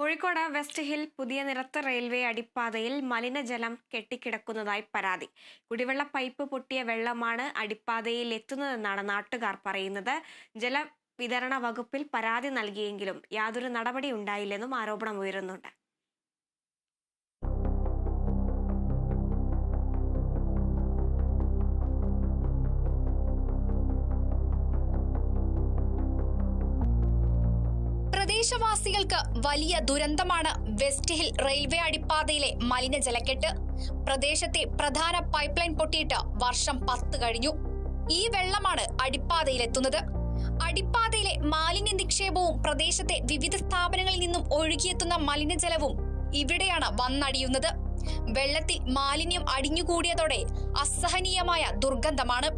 Kozhikode west hill പുതിയ നിരത്ത് railway അടിപ്പാതയിൽ മലിനജലം കെട്ടിക്കിടക്കുന്നതായി പരാതി. കുടിവെള്ള പൈപ്പ് പൊട്ടിയ വെള്ളമാണ് അടിപ്പാതയിൽ എത്തുന്നതെന്നാണ് നാട്ടുകാർ പറയുന്നത്. ജലവിതരണ വകുപ്പിൽ പരാതി നൽകിയെങ്കിലും യാതൊരു നടപടി ഉണ്ടായില്ലെന്നും ആരോപണം ഉയരുന്നുണ്ട് പ്രദേശവാസികൾക്ക് വലിയ ദുരന്തമാണ് വെസ്റ്റ് ഹിൽ റെയിൽവേ അടിപ്പാതയിലെ മലിനജലക്കെട്ട് പ്രദേശത്തെ പ്രധാന പൈപ്പ് ലൈൻ പൊട്ടിയിട്ട് വർഷം പത്ത് കഴിഞ്ഞു. ഈ വെള്ളമാണ് അടിപ്പാതയിലെത്തുന്നത്. അടിപ്പാതയിലെ മാലിന്യ നിക്ഷേപവും പ്രദേശത്തെ വിവിധ സ്ഥാപനങ്ങളിൽ നിന്നും ഒഴുകിയെത്തുന്ന മലിനജലവും ഇവിടെയാണ് വന്നടിയുന്നത്. വെള്ളത്തിൽ മാലിന്യം അടിഞ്ഞുകൂടിയതോടെ അസഹനീയമായ ദുർഗന്ധമാണ്.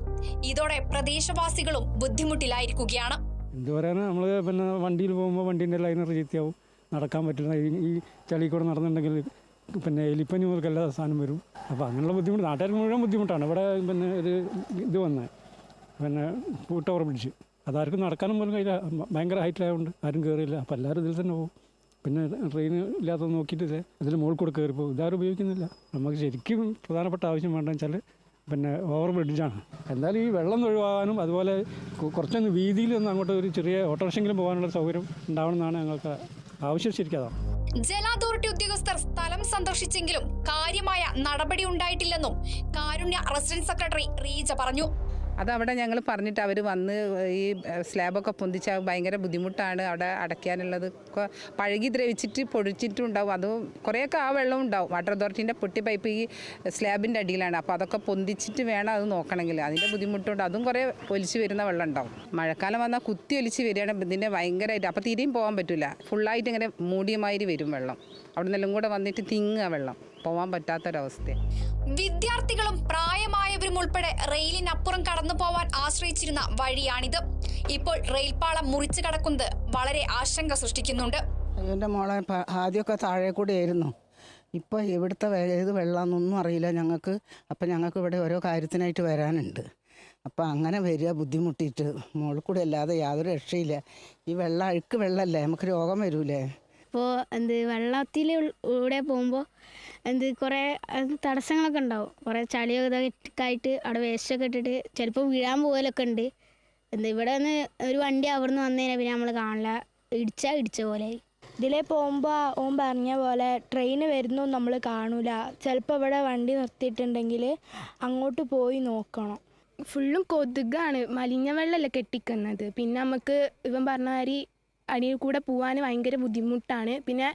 ഇതോടെ പ്രദേശവാസികളും ബുദ്ധിമുട്ടിലായിരിക്കുകയാണ്. എന്ത് പറയാനാ നമ്മൾ പിന്നെ വണ്ടിയിൽ പോകുമ്പോൾ വണ്ടീന്റെ ലൈനർ ചീത്തയാവും നടക്കാൻ പറ്റില്ല. ഈ- ചളി കൂടെ നടന്നിട്ടുണ്ടെങ്കിൽ പിന്നെ എലിപ്പനി മുതൽക്ക് എല്ലാ സാധനം വരും. അപ്പോൾ അങ്ങനെയുള്ള ബുദ്ധിമുട്ട് നാട്ടുകാർ മുഴുവൻ ബുദ്ധിമുട്ടാണ്. ഇവിടെ പിന്നെ ഒരു ഇത് വന്ന് പിന്നെ പൂട്ടവർ പിടിച്ച്. അതാർക്കും നടക്കാനും പോലും കഴിയില്ല. ഭയങ്കര ഹൈറ്റിലായതുകൊണ്ട് ആരും കയറിയില്ല അപ്പോൾ എല്ലാവരും ഇതിൽ തന്നെ പോകും. പിന്നെ ട്രെയിൻ ഇല്ലാത്തത് നോക്കിയിട്ടില്ല? ഇതിൽ മുകളിൽ കൂടെ കയറിപ്പോകും പോകും ഇതാരും ഉപയോഗിക്കുന്നില്ല. നമുക്ക് ശരിക്കും പ്രധാനപ്പെട്ട ആവശ്യം വേണ്ടതെന്ന് വെച്ചാൽ പിന്നെ ഓവർ ബ്രിഡ്ജാണ്. എന്തായാലും ഈ വെള്ളം ഒഴിവാകാനും അതുപോലെ കുറച്ചൊന്ന് വീതിയിൽ ഒന്ന് അങ്ങോട്ട് ഒരു ചെറിയ ഓട്ടോറിക്ഷെങ്കിലും പോകാനുള്ള സൗകര്യം ഉണ്ടാവണമെന്നാണ് ഞങ്ങൾക്ക് ആവശ്യം ശരിക്കും ജല അതോറിറ്റി ഉദ്യോഗസ്ഥർ സ്ഥലം സന്ദർശിച്ചെങ്കിലും കാര്യമായ നടപടി ഉണ്ടായിട്ടില്ലെന്നും കാരുണ്യ റെസിഡന്റ് സെക്രട്ടറി റീജ പറഞ്ഞു. അതവിടെ ഞങ്ങൾ പറഞ്ഞിട്ട് അവർ വന്ന് ഈ സ്ലാബൊക്കെ പൊന്തിച്ചാൽ ഭയങ്കര ബുദ്ധിമുട്ടാണ് അവിടെ അടയ്ക്കാനുള്ളത്. പഴകി ദ്രവിച്ചിട്ട് പൊടിച്ചിട്ടുണ്ടാവും അത് കുറേയൊക്കെ ആ വെള്ളം ഉണ്ടാവും. വാട്ടർ അതോറിറ്റീന്റെ പൊട്ടി പൈപ്പ് ഈ സ്ലാബിന്റെ അടിയിലാണ്. അപ്പോൾ അതൊക്കെ പൊന്തിച്ചിട്ട് വേണം അത് നോക്കണമെങ്കിൽ അതിന്റെ ബുദ്ധിമുട്ടുണ്ട്. അതും കുറേ ഒലിച്ച് വരുന്ന വെള്ളം ഉണ്ടാവും. മഴക്കാലം വന്നാൽ കുത്തി ഒലിച്ച് വരികയാണ്. ഇതിന്റെ ഭയങ്കരമായിട്ട് അപ്പോൾ തിരിയും പോകാൻ പറ്റില്ല ഫുള്ളായിട്ട് ഇങ്ങനെ മൂടിയമാതിരി വരും വെള്ളം. അവിടെ നിന്നെല്ലാം കൂടെ വന്നിട്ട് തിങ്ങുക വെള്ളം. പോകാൻ പറ്റാത്തൊരവസ്ഥ വിദ്യാർത്ഥികളും ഉൾപ്പെടെ റെയിലിനപ്പുറം കടന്നു പോവാൻ ആശ്രയിച്ചിരുന്ന വഴിയാണിത്. ഇപ്പോൾ റെയിൽപാളം മുറിച്ചു കടക്കുന്നത് വളരെ ആശങ്ക സൃഷ്ടിക്കുന്നുണ്ട്. എന്റെ മോളെ ആദ്യമൊക്കെ താഴെ കൂടി ആയിരുന്നു. ഇപ്പോൾ ഇവിടുത്തെ ഏത് വെള്ളമെന്നൊന്നും അറിയില്ല ഞങ്ങൾക്ക്. അപ്പം ഞങ്ങൾക്ക് ഇവിടെ ഓരോ കാര്യത്തിനായിട്ട് വരാനുണ്ട്. അപ്പം അങ്ങനെ വരിക ബുദ്ധിമുട്ടിയിട്ട് മോളിൽ കൂടെ അല്ലാതെ യാതൊരു രക്ഷയില്ല. ഈ വെള്ളം അഴുക്ക് വെള്ളമല്ലേ? നമുക്ക് രോഗം വരൂലേ? അപ്പോൾ എന്ത് വെള്ളത്തിൽ കൂടെ പോകുമ്പോൾ എന്ത് കുറേ തടസ്സങ്ങളൊക്കെ ഉണ്ടാവും കുറേ ചളിയൊക്കെ ആയിട്ട് അവിടെ വേസ്റ്റൊക്കെ ഇട്ടിട്ട് ചിലപ്പോൾ വീഴാൻ പോകലൊക്കെ ഉണ്ട് എന്ത് ഇവിടെ നിന്ന് ഒരു വണ്ടി അവിടെ നിന്ന് വന്നു പിന്നെ നമ്മൾ കാണില്ല ഇടിച്ചാൽ ഇടിച്ച പോലെ. ഇതിലേ പോകുമ്പോൾ ഓൻ പറഞ്ഞ പോലെ ട്രെയിൻ വരുന്നു നമ്മൾ കാണൂല. ചിലപ്പോൾ ഇവിടെ വണ്ടി നിർത്തിയിട്ടുണ്ടെങ്കിൽ അങ്ങോട്ട് പോയി നോക്കണം. ഫുള്ളും കൊതുകാണ്. മലിഞ്ഞ വെള്ളമല്ലേ കെട്ടിക്കുന്നത്. പിന്നെ നമുക്ക് ഇവൻ പറഞ്ഞ മാതിരി അടിയിൽ കൂടെ പോകാൻ ഭയങ്കര ബുദ്ധിമുട്ടാണ്. പിന്നെ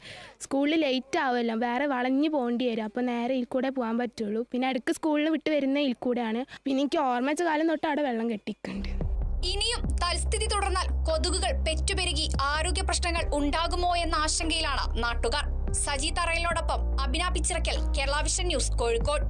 സ്കൂളിൽ ലേറ്റ് ആവുമല്ലോ വേറെ വളഞ്ഞു പോകേണ്ടി വരും. അപ്പോൾ നേരെ ഇതിൽ കൂടെ പോകാൻ പറ്റുള്ളൂ. പിന്നെ അടുക്ക് സ്കൂളിൽ വിട്ട് വരുന്ന ഇതിൽ പിന്നെ എനിക്ക് ഓർമ്മിച്ച കാലം തൊട്ട് അവിടെ വെള്ളം കെട്ടിക്കുന്നുണ്ട് ഇനിയും തൽസ്ഥിതി തുടർന്നാൽ കൊതുകുകൾ പെറ്റുപെരുകി ആരോഗ്യ പ്രശ്നങ്ങൾ ഉണ്ടാകുമോ എന്ന ആശങ്കയിലാണ് നാട്ടുകാർ. സജി തറയിലോടൊപ്പം അഭിന പിച്ചിറക്കൽ കേരള വിഷൻ ന്യൂസ് കോഴിക്കോട്.